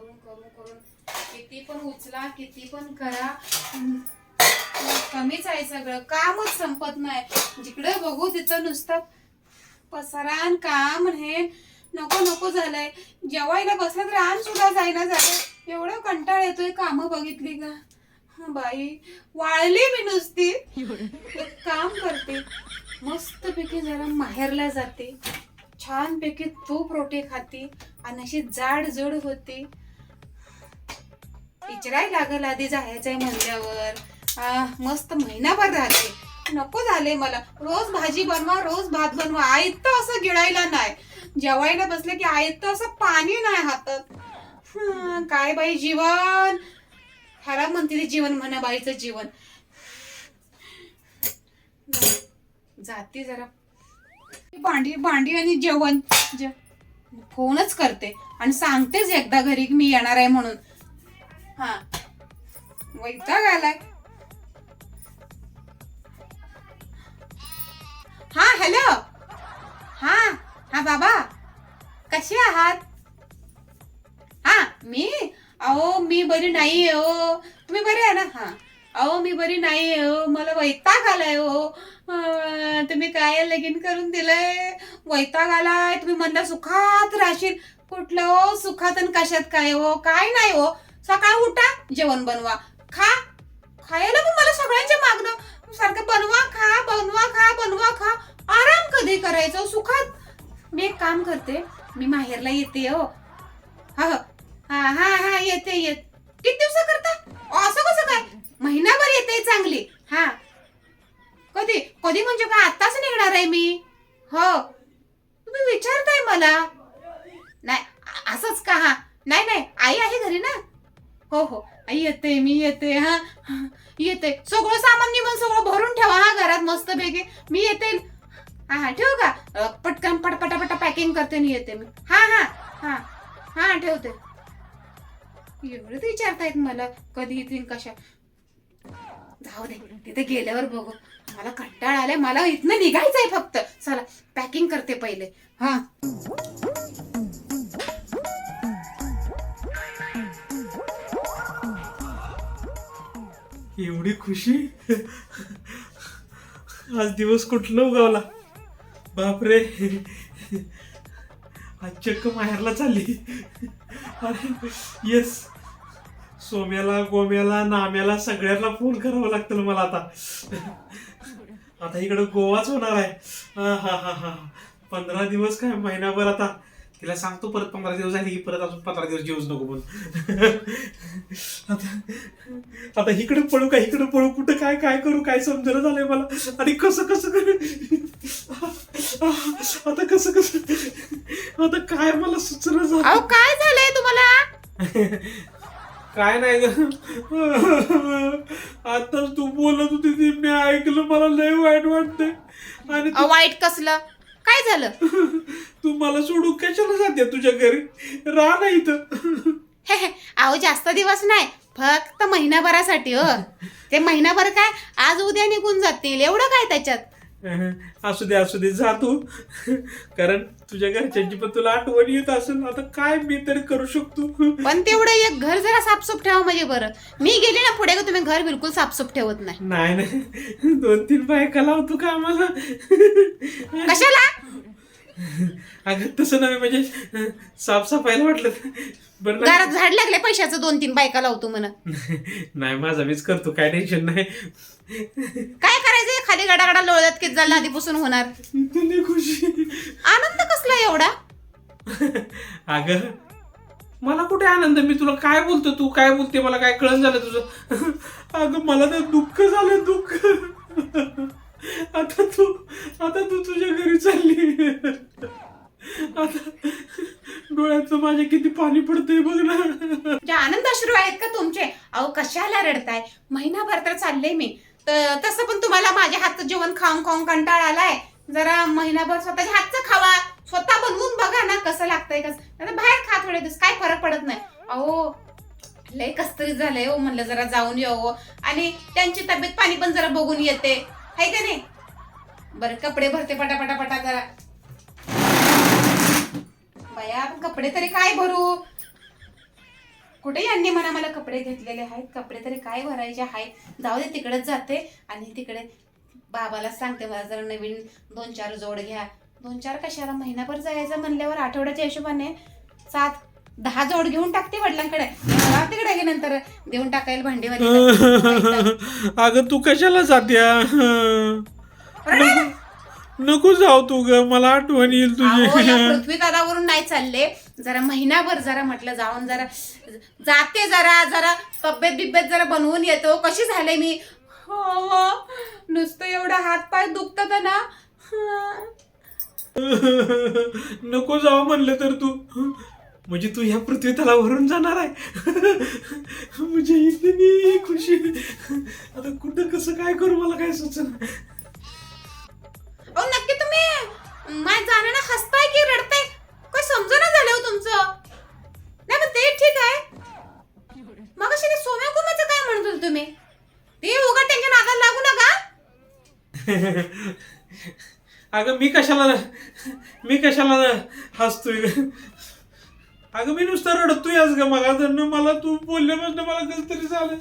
करून करून करून. किती पण उचला किती पण करा. कमीच आहे सगळं. कामच संपत नाही. जिकडे बघू तिथं नुसतं पसरान काम हे नको नको झालंय. जेवायला बसलं तर आण सुद्धा जायना झालं एवढं कंटाळ येतोय काम बघितली का? बाई वाळली मी नुसती. एक काम करते. मस्तपैकी जरा माहेरला जाते. छानपैकी तूप रोटी खाते. आणि अशी जाड जड होते. विचाराय लागल आधी जायचंय म्हणल्यावर. मस्त महिनाभर राहते. नको झाले मला. रोज भाजी बनवा रोज भात बनवा. आयत असं गिळायला नाही. जेवायला बसलं की आयत असं पाणी नाही हातात. काय बाई जीवन? ह्याला म्हणते ते जीवन म्हणा बाईचं जीवन. जाते जरा. भांडी भांडी आणि जेवण. जे- फोनच करते. आणि सांगतेच एकदा घरी मी येणार आहे म्हणून. हा. वैताग आलाय हा हॅलो. हा हा बाबा. कसे आहात? हा मी? अहो मी बरी नाही हो. तुम्ही बरे आहे ना? हा. अहो मी बरी नाही आहे हो. मला वैताग आलाय हो. तुम्ही काय लगीन करून दिलंय? वैताग आलाय. तुम्ही म्हणता सुखात राहशील. कुठलं हो? सुखात आणि कशात काय हो? काय नाही हो. सकाळ उठा जेवण बनवा खा. खायला पण मला सगळ्यांच्या मागणं. सारखं बनवा खा बनवा खा बनवा खा. आराम कधी करायचं सुखात? मी एक काम करते मी माहेरला येते हो. हा हो. हा हा हा येते येत. किती दिवसा करता? असं कसं काय? महिनाभर येते चांगली. हा. कधी? कधी म्हणजे काय? आताच निघणार आहे मी. हो. तुम्ही विचारताय मला. नाही असंच का? हा. नाही नाही. आई आहे घरी ना? हो हो. आई येते मी येते हा. हा, येते. सगळं सामान निमन सगळं भरून ठेवा हा घरात मस्त बेगे मी येते. हा हा ठेवू का? पटकन पटपटापटा पॅकिंग करते आणि येते मी. हा हा हा. हा ठेवते. एवढं विचारतायत मला. कधी येतील कशा? जाऊ दे. तिथे गेल्यावर बघू. मला कंटाळा आलाय. मला इथनं निघायचंय फक्त. चला पॅकिंग करते पहिले. हा. एवढी खुशी? आज दिवस कुठलं उगावला? बापरे. आज चक्क माहेरला चालली. अरे येस सोम्याला गोम्याला नाम्याला सगळ्यांना फोन करावं लागतं मला आता. आता इकडं गोवाच होणार आहे. हा हा हा हा. पंधरा दिवस काय? महिनाभर आता. तिला सांगतो परत पंधरा दिवस झाले की परत अजून पंधरा दिवस जेवूच नको पण आता आता इकडे पळू का इकडे पळू? कुठं काय काय करू? काय समजणं झालंय मला? आणि कसं कसं करू? आता कसं कसं आता काय मला सुचना झालं? अहो काय झालंय तुम्हाला? काय नाही ग. आता तू बोलत होती ते. मी ऐकलं मला लय वाईट वाटतंय. आणि वाईट कसलं? काय झालं? तू मला सोडून कशाला जाते तुझ्या घरी? राहा ना इथं. हे, हे, अहो जास्त दिवस नाही फक्त महिनाभरासाठी हो. ते महिनाभर काय? आज उद्या निघून जातील एवढं काय त्याच्यात? असू दे असू दे जा तू. कारण तुझ्या घरच्यांची पण तुला आठवण येत असेल. आता काय मी तरी करू शकतो? पण तेवढं एक घर जरा साफसूफ ठेवा म्हणजे बरं. मी गेले ना पुढे का तुम्ही घर बिलकुल साफसूफ ठेवत नाही. नाही नाही. दोन तीन बायका लावतो का आम्हाला? कशाला? अगं तसं नव्हे म्हणजे साफसफाईला वाटलं बरं नाही. घरात झाड लागले पैशाचं दोन तीन बायका लावतो म्हण. नाही माझा मीच करतो काय टेन्शन नाही. काय खाली गडागडा लोळत किती झालं आधीपासून होणार. खुशी. आनंद कसला एवढा? अगं मला कुठे आनंद? मी तुला काय बोलतो तू? काय बोलते? मला काय कळण झालं तुझं? अगं मला तर दुःख झालं दुःख. आता तू आता तू तुझ्या घरी चालली. आता डोळ्याचं माझ्या किती पाणी पडतंय बघ ना. जे आनंद अश्रू आहेत का तुमचे? अहो कशाला रडताय? महिनाभर तर चालले मी. तर तसं पण तुम्हाला माझ्या हातचं जेवण खाऊन खाऊन कंटाळा आलाय जरा महिनाभर स्वतःच्या हातचं खावा. स्वतः बनवून बघा ना कसं लागतंय कसं. आता बाहेर खा थोडे दिवस. काय फरक पडत नाही. अहो लय कस्तरी झालंय हो म्हणलं जरा जाऊन येऊ आणि त्यांची तब्येत पाणी पण जरा बघून येते. हाय का नाही? बरं कपडे भरते पटापटा पटा जरा. बया आपण कपडे तरी काय भरू? कुठे यांनी म्हणा मला कपडे घेतलेले आहेत कपडे तरी काय भरायचे आहेत? जाऊ दे तिकडेच जाते आणि तिकडे बाबाला सांगते मला जरा नवीन दोन चार जोड घ्या. दोन चार कशाला? महिनाभर जायचं म्हणल्यावर आठवड्याच्या हिशोबाने सात दहा जोड घेऊन टाकते वडिलांकडे. तिकडे गे नंतर. देऊन टाकायला भांडीवाली अगं तू कशाला जात्या? नको- जाऊ तू ग मला आठवण येईल तुझी. पृथ्वी तलावरून नाही चालले. जरा महिनाभर जरा म्हटलं जाऊन जरा जाते जरा जरा तब्येत बिब्येत जरा बनवून येतो. कशी झाले मी? हो, हो. नुसतं एवढं हात पाय दुखतात ना. नको जाऊ म्हणलं तर तू. म्हणजे तू ह्या पृथ्वी तलावरून जाणार आहे. म्हणजे इतनी खुशी. आता कुठं कसं काय करू मला काय सुचना? अगं मी कशाला मी कशाला हसतोय? अगं मी नुसतं रडतोय आज ग मला तर मला तू बोलल्यापासून मला कसं तरी झालं.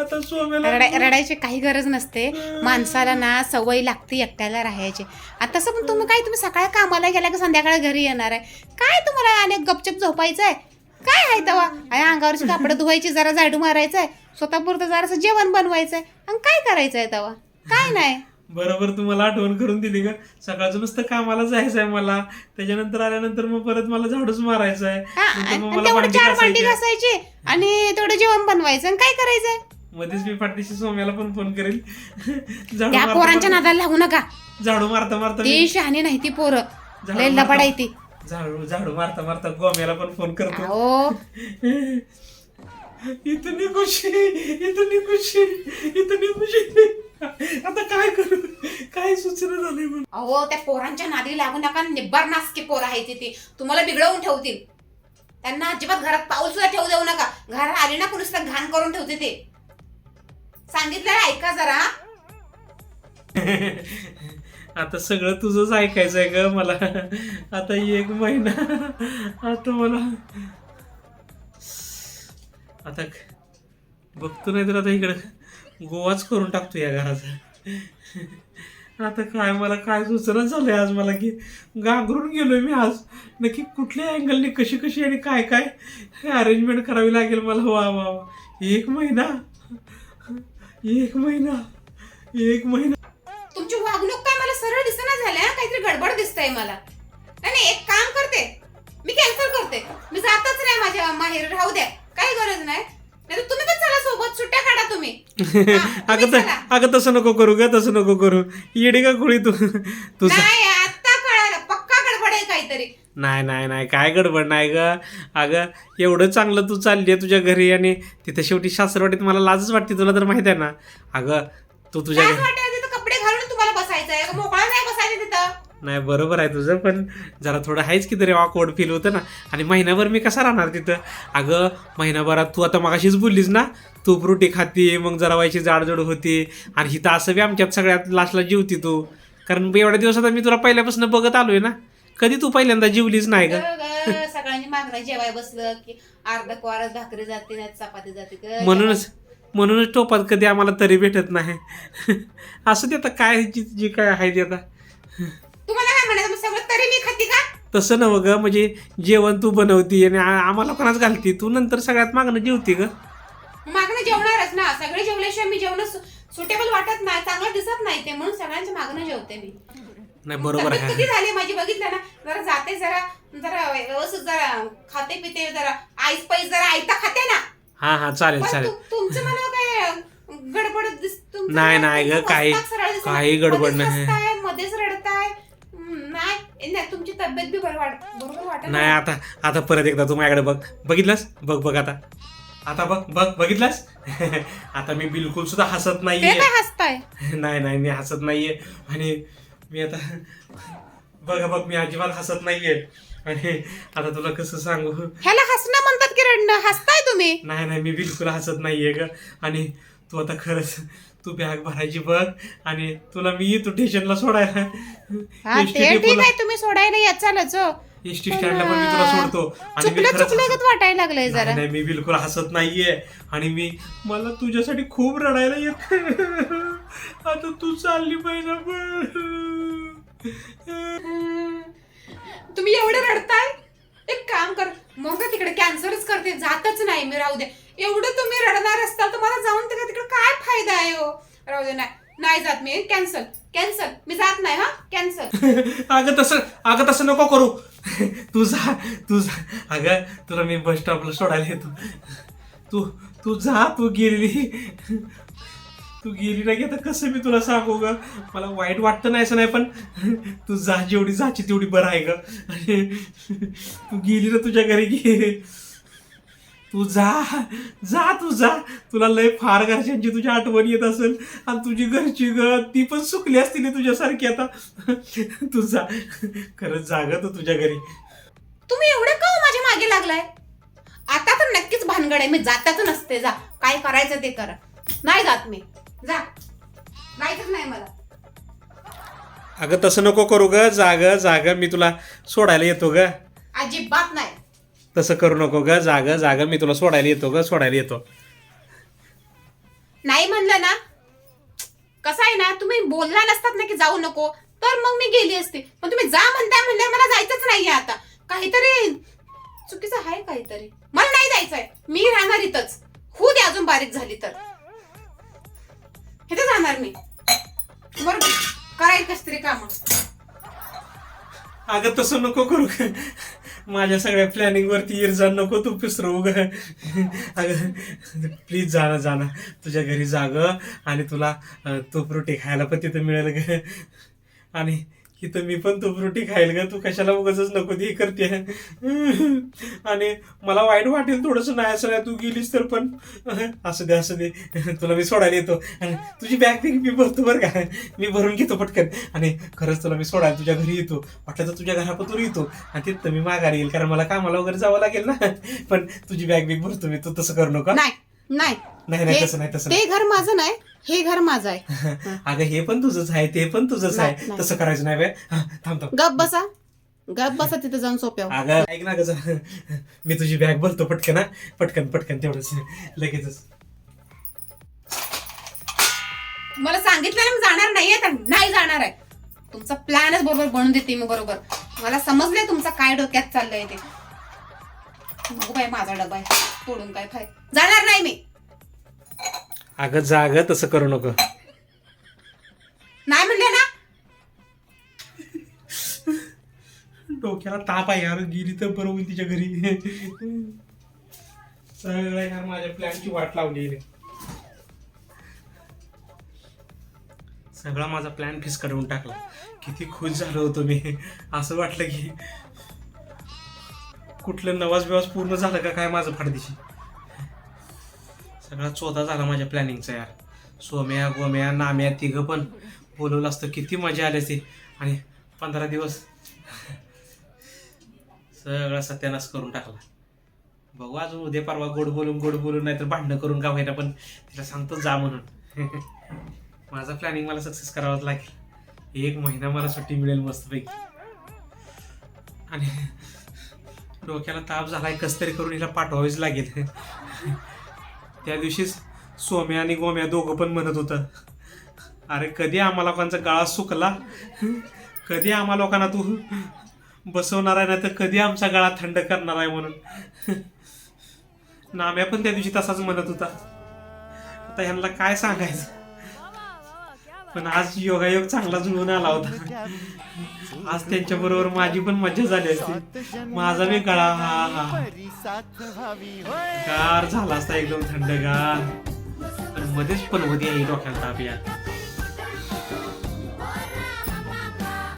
आता सोम्याला रडाय रडायची काही गरज नसते. माणसाला ना सवय लागते एकट्याला राहायची. आता तसं पण तुम्ही काय तुम्ही सकाळी कामाला गेला की संध्याकाळी घरी येणार आहे? काय तुम्हाला अनेक गपचप झोपायचं आहे? काय आहे तेव्हा? आहे अंगावरची कापडं धुवायची जरा झाडू मारायचं आहे? स्वतःपुरतं जरासं जेवण बनवायचं आहे? आणि काय करायचं आहे तेव्हा? काय नाही. बरोबर तू मला आठवण करून दिली का सकाळचं नुसतं कामाला जायचं आहे मला. त्याच्यानंतर आल्यानंतर मग परत मला झाडूच मारायचं आहे आणि तेवढं चार भांडी घासायची. तेवढं जेवण बनवायचं. आणि काय करायचंय? मध्येच मी पाठीशी सोम्याला पण फोन करेल. झाडू त्या मारता पोरांच्या नादाला लागू नका. झाडू मारता मारता ती शहाणी नाही ती पोरं. लय मारता- लबाड आहे ती. झाडू झाडू मारता मारता गोम्याला पण फोन करतो. अहो. इतनी खुशी इतनी खुशी इतनी खुशी आता काय करू? काय सूचना झाली म्हणून? अहो त्या पोरांच्या नादी लागू नका. निब्बार नासकी पोर आहे ती ती तुम्हाला बिघडवून ठेवतील. त्यांना अजिबात घरात पाऊल सुद्धा ठेवू देऊ नका. घरात आली ना कुणीच तर घाण करून ठेवते ते. सांगितलं ऐका जरा. आता सगळं तुझंच ऐकायचं आहे ग मला. आता एक महिना. आता मला आता बघतो नाही तर आता इकडं. गोवाच करून टाकतो या घराचा. आता काय मला काय सुचना झालंय आज मला की घाबरून गेलोय मी आज. नक्की कुठल्या अँगलने कशी कशी आणि काय काय अरेंजमेंट करावी लागेल मला? वा वा वा. एक महिना. एक महिना. एक महिना. तुमची वागणूक काय मला सरळ दिसना झाल्या? काहीतरी गडबड दिसतंय मला. नाही नाही एक काम करते. मी कॅन्सल करते. मी जातच नाही माझ्या माहेर. राहू द्या. काही गरज नाही. नाही तुम्ही पण चला सोबत सुट्ट्या काढा तुम्ही. हा, अगं तुम्ही चला. अगं तसं नको करू ग तसं नको करू. येडी का खोळी तू? तू जा. नाही आता कळालं. पक्का गडबड आहे काहीतरी. नाही नाही नाही. काय गडबड नाही ग. अगं एवढं चांगलं तू चालली आहे तुझ्या घरी आणि तिथं शेवटी सासरवाडीत मला लाजच वाटते तुला तर माहीत आहे ना. अगं तू तुझ्या घरी वाटेल तिथं कपडे घालून तुम्हाला बसायचं आहे मोकळा नाही बसायचं तिथं नाही बरोबर आहे तुझं पण जरा थोडं आहेच की तरी ऑकवर्ड फील होतं ना. आणि महिनाभर मी कसा राहणार तिथं? अगं महिनाभरात तू आता मगाशीच बोललीस ना तूप रोटी खाती मग जरा व्हायची जाडजोड होती. आणि हिथं असं बी आमच्यात सगळ्यात लास्टला जीवती तू. कारण एवढ्या दिवसात मी तुला पहिल्यापासून बघत आलोय ना. कधी तू पहिल्यांदा जीवलीच नाही ग- सगळ्यांनी मागणं जेवाय बसलं की अर्धा क्वारच भाकरी जाते चपाती जाते. म्हणूनच म्हणूनच टोपात कधी आम्हाला तरी भेटत नाही. असं ते आता काय जी जी काय आहे ते आता. सगळं तरी मी खाती का? तसं नवं ग म्हणजे जेवण तू बनवती आणि आ- आम्हाला कोणाच घालती? तू नंतर सगळ्यात मागणं जेवती ग. मागणं जेवणारच ना. सगळे जेवल्याशिवाय मी जेवण सुटेबल वाटत नाही चांगलं दिसत नाही ते म्हणून सगळ्यांच्या मागणं जेवते मी. नाही बरोबर तब्येत आहे. किती झाली माझी? बघितलं ना? जरा जाते जरा जरा व्यवस्थित जरा खाते पिते जरा आईस पैस जरा आयता खाते ना. हा हा चालेल पण चालेल. तु- तुमचं मला काय गडबड दिस तुमचं नाही, मला नाही ग, तुमचं काही- सरळ दिसतं. काही गडबड मध्येच नाही. हसताय, मध्येच रडताय. नाही नाही तुमची तब्येत बी बरं वाट बरोबर वाटत नाही आता आता परत एकदा तू माझ्याकडे बघ. बघितलंस? बघ बघ आता. आता बघ बघ बघितलंस? आता मी बिलकुल सुद्धा हसत ते नाहीये काय हसताय? नाही नाही मी हसत नाहीये. आणि मी आता बघ बघ मी अजिबात हसत नाहीये. आणि आता तुला कसं सांगू? ह्याला हसणं म्हणतात की रडणं? हसताय तुम्ही? नाही नाही मी बिलकुल हसत नाहीये ग. आणि तू आता खरंच तू बॅग भरायची बघ आणि तुला मी तू स्टेशनला सोडायला. हा ते ठीक आहे तुम्ही सोडायला याचालच हो. एस टी स्टँडला पण मी तुला सोडतो. आणि मी चुकलं खरंच चुकलं वाटायला लागलंय जरा. नाही, मी बिलकुल हसत नाहीये. आणि मी मला तुझ्यासाठी खूप रडायला येत. आता तू चालली महिना तुम्ही एवढे रडताय? एक काम कर. मग तिकडे कॅन्सरच करते. जातच नाही मी राहू दे. एवढं तुम्ही रडणार असताल तर मला जाऊन तिकडे तिकडे काय फायदा आहे हो? राहू दे नाही नाही जात मी. कॅन्सल कॅन्सल मी जात नाही हा? कॅन्सल अगं तसं अगं तसं नको करू. तू जा तू जा. अगं तुला मी बस स्टॉपला सोडायला येतो. तू तू जा तू गेली तू गेली नाही आता कसं मी तुला सांगू ग? मला वाईट वाटतं नाही असं नाही पण तू जा जेवढी जाची तेवढी बरं आहे ग. तू गेली ना तुझ्या घरी गे तू जा जा तू जा तुला लय फार घरच्यांची तुझी आठवण येत असेल. आणि तुझी घरची ग ती पण सुकली असतील तुझ्यासारखी आता. तू जा खरंच जाग तू तुझ्या घरी. तुम्ही एवढं का हो माझ्या मागे लागलाय? आता तर नक्कीच भानगड आहे. मी जाताच नसते. जा. काय करायचं ते करा. नाही जात मी. जा. जायचंच नाही मला. अगं तसं नको करू ग. जाग जाग. मी तुला सोडायला येतो ग. अजिबात नाही. तसं करू नको ग जाग जाग मी तुला सोडायला येतो ग सोडायला येतो. नाही म्हणलं ना? कसं आहे ना तुम्ही बोलला नसतात ना की जाऊ नको तर मग मी गेली असते. पण तुम्ही जा म्हणताय म्हणल्यावर मला जायचंच नाहीये आता. काहीतरी चुकीचं आहे काहीतरी. मला नाही जायचंय. मी राहणार इथंच. होऊ दे अजून बारीक झाली तर. इथे जाणार मी. बरोबर करायला कस तरी काम. अगं तसं नको करू. माझ्या सगळ्या प्लॅनिंग वरती इरजा नको तू पिसरो ग अगं प्लीज जाणं जाणं तुझ्या घरी जाग आणि तुला तूप रोटी खायला पण तिथं मिळेल ग. आणि इथं मी पण तू रोटी खाईल ग तू कशाला उगाच नको ती करते. आणि मला वाईट वाटेल थोडंसं नाही असं नाही तू गेलीस तर पण. असं दे असं दे. तुला मी सोडायला येतो. आणि तुझी बॅग बिग मी भरतो बरं का. मी भरून घेतो पटकन. आणि खरंच तुला मी सोडायला तुझ्या घरी येतो. वाटलं तर तुझ्या घरापासून येतो. आणि तिथं मी माघारी येईल कारण मला कामाला वगैरे जावं लागेल ना. पण तुझी बॅग बिग भरतो मी तू तसं करू नका. नाही. नाही नाही नाही तसं नाही तसं ते घर माझं नाही हे घर माझं आहे. अगं हे पण तुझंच आहे ते पण तुझंच नाही, आहे. नाही. तसं करायचं नाही बे. हा, थांब थांब. गप बसा. गप बसा तिथे जाऊन सोप्यावर अगं ऐक ना कसं मी तुझी बॅग भरतो पटकन हा. पटकन पटकन तेवढंच. लगेचच. मला सांगितलं ना मी जाणार नाहीये तर नाही जाणार आहे. तुमचा प्लॅनच बरोबर बनवून देते मी बरोबर. मला समजलंय तुमचं काय डोक्यात चाललंय ते. बघू बाई माझा डबा आहे. तोडून काय खाय जाणार नाही मी. अगं जाग तसं करू नको. नाही म्हणले ना. डोक्याला ताप आहे यार गेली तर बरं होईल तिच्या घरी. सगळं यार माझ्या प्लॅनची वाट लावली. सगळा माझा प्लॅन फिस करून टाकला. किती खुश झालो होतो मी. असं वाटलं की कुठलं नवाज बिवाज पूर्ण झालं का काय माझं फाडदिशी? सगळा चोथा झाला माझ्या प्लॅनिंगचा यार. सोम्या गोम्या नाम्या तिघं पण बोलवलं असतं. किती मजा आली असती. आणि पंधरा दिवस सगळा सत्यानाश करून टाकला. बघू अजून उद्या परवा गोड बोलून गोड बोलून नाहीतर भांडणं करून का होईना पण तिला सांगतो जा म्हणून. माझा प्लॅनिंग मला सक्सेस करावाच लागेल. एक महिना मला सुट्टी मिळेल मस्तपैकी. आणि डोक्याला ताप झालाय कस तरी करून हिला पाठवावीच लागेल. त्या दिवशीच सोम्या आणि गोम्या दोघं पण म्हणत होतं अरे कधी आम्हा लोकांचा गाळा सुकला? कधी आम्हा लोकांना तू बसवणार आहे ना तर कधी आमचा गळा थंड करणार आहे म्हणून? नाम्या पण त्या दिवशी तसाच म्हणत होता. आता ह्यांना काय सांगायचं? पण आज योगायोग चांगला जुळून आला होता. आज त्यांच्या बरोबर माझी पण मजा झाली असती माझा बी गळा हा हा. गार झाला असता एकदम थंडगार. आणि मध्येच पण होती आई डोक्याला ताप या